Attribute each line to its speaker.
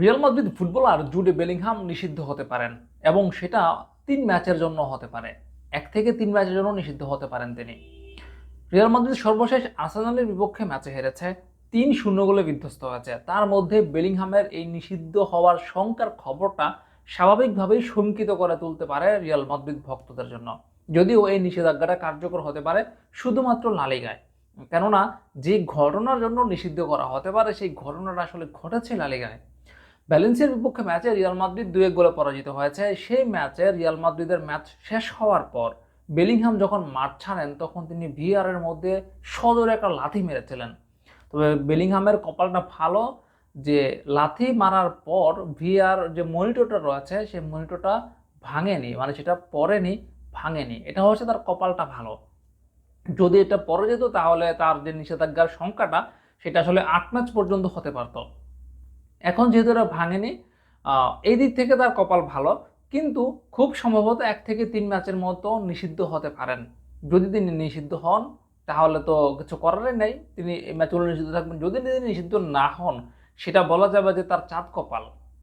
Speaker 1: Real Madrid footballer Jude Bellingham নিষিদ্ধ হতে পারেন এবং সেটা তিন ম্যাচের জন্য হতে পারে। এক থেকে তিন ম্যাচের জন্য নিষিদ্ধ হতে পারেন তিনি। রিয়াল মাদ্রিদ সর্বশেষ আর্সেনালের বিপক্ষে ম্যাচে হেরেছে, তিন শূন্য গোলে বিধ্বস্ত হয়েছে। তার মধ্যে বেলিংহামের এই নিষিদ্ধ হওয়ার শঙ্কার খবরটা স্বাভাবিকভাবেই শঙ্কিত করে তুলতে পারে রিয়াল মাদ্রিদ ভক্তদের জন্য। যদিও এই নিষেধাজ্ঞাটা কার্যকর হতে পারে শুধুমাত্র লালিগায় কেননা যে ঘটনার জন্য নিষিদ্ধ করা হতে পারে, সেই ঘটনাটা আসলে ঘটেছে লালিগায় ব্যালেন্সের বিপক্ষে ম্যাচে রিয়াল মাদ্রিদ দুই এক গোলে পরাজিত হয়েছে। সেই ম্যাচে রিয়াল মাদ্রিদের ম্যাচ শেষ হওয়ার পর বেলিংহাম যখন মাঠ ছাড়েন, তখন তিনি ভিআর এর মধ্যে সদরে একটা লাথি মেরেছিলেন। তবে বেলিংহামের কপালটা ভালো যে লাথি মারার পর ভিআর যে মনিটরটা রয়েছে, সেই মনিটরটা ভাঙেনি মানে সেটা পড়েনি, ভাঙেনি। এটা হচ্ছে তার কপালটা ভালো। যদি এটা পরে যেত, তাহলে তার যে নিষেধাজ্ঞার সংখ্যাটা, সেটা আসলে আট ম্যাচ পর্যন্ত হতে পারতো। এখন যেহেতু এটা ভাঙেনি এই দিক থেকে তার কপাল ভালো, কিন্তু খুব সম্ভবত এক থেকে তিন ম্যাচের মতো নিষিদ্ধ হতে পারেন। যদি তিনি নিষিদ্ধ হন, তাহলে তো কিছু করারই নেই। তিনি এই ম্যাচগুলো নিষিদ্ধ থাকবেন। যদি তিনি নিষিদ্ধ না হন, সেটা বলা যাবে যে তার চাঁদ কপাল।